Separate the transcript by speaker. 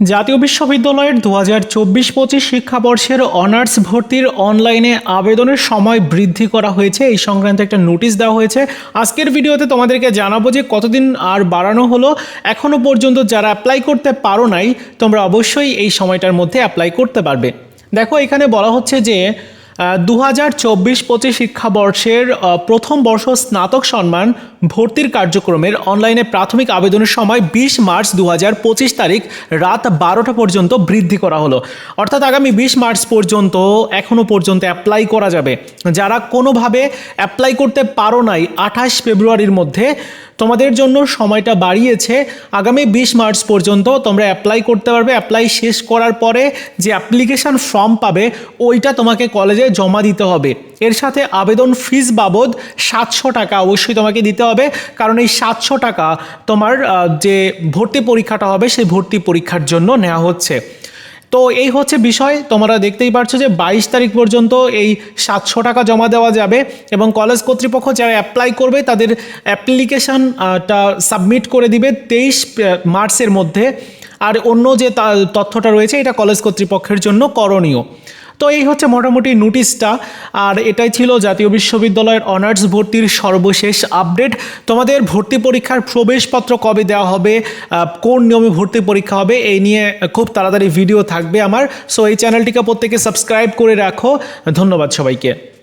Speaker 1: জাতীয় বিশ্ববিদ্যালয়ের দু হাজার চব্বিশ পঁচিশ শিক্ষাবর্ষের অনার্স ভর্তির অনলাইনে আবেদনের সময় বৃদ্ধি করা হয়েছে। এই সংক্রান্ত একটা নোটিশ দেওয়া হয়েছে। আজকের ভিডিওতে তোমাদেরকে জানাব যে কতদিন আর বাড়ানো হলো। এখনও পর্যন্ত যারা অ্যাপ্লাই করতে পারো নাই, তোমরা অবশ্যই এই সময়টার মধ্যে অ্যাপ্লাই করতে পারবে। দেখো, এখানে বলা হচ্ছে যে দু হাজার চব্বিশ পঁচিশ শিক্ষাবর্ষের প্রথম বর্ষ স্নাতক সম্মান ভর্তির কার্যক্রমের অনলাইনে প্রাথমিক আবেদনের সময় বিশ মার্চ দু হাজার পঁচিশ তারিখ রাত বারোটা পর্যন্ত বৃদ্ধি করা হলো। অর্থাৎ আগামী বিশ মার্চ পর্যন্ত এখনও পর্যন্ত অ্যাপ্লাই করা যাবে। যারা কোনোভাবে অ্যাপ্লাই করতে পারো নাই, আঠাশ ফেব্রুয়ারির মধ্যে, তোমাদের জন্য সময়টা বাড়িয়েছে, আগামী বিশ মার্চ পর্যন্ত তোমরা অ্যাপ্লাই করতে পারবে। অ্যাপ্লাই শেষ করার পরে যে অ্যাপ্লিকেশান ফর্ম পাবে, ওইটা তোমাকে কলেজে জমা দিতে হবে। এর সাথে আবেদন ফিস বাবদ সাতশো টাকা অবশ্যই তোমাকে দিতে হবে। কারণ এই সাতশো টাকা তোমার যে ভর্তি পরীক্ষাটা হবে, সেই ভর্তি পরীক্ষার জন্য নেওয়া হচ্ছে। তো এই হচ্ছে বিষয়। তোমরা দেখতেই পারছ যে বাইশ তারিখ পর্যন্ত এই সাতশো টাকা জমা দেওয়া যাবে এবং কলেজ কর্তৃপক্ষ যারা অ্যাপ্লাই করবে, তাদের অ্যাপ্লিকেশানটা সাবমিট করে দিবে তেইশ মার্চের মধ্যে। আর অন্য যে তথ্যটা রয়েছে, এটা কলেজ কর্তৃপক্ষের জন্য করণীয়। তো এই হচ্ছে মোটামুটি নোটিশটা আর এটাই ছিল জাতীয় বিশ্ববিদ্যালয়ের অনার্স ভর্তির সর্বশেষ আপডেট তোমাদের ভর্তি পরীক্ষার প্রবেশপত্র কবে দেওয়া হবে? কোন নিয়মে ভর্তি পরীক্ষা হবে? এই নিয়ে খুব তাড়াতাড়ি ভিডিও থাকবে আমার। সো এই চ্যানেলটিকে প্রত্যেকে সাবস্ক্রাইব করে রাখো। ধন্যবাদ সবাইকে।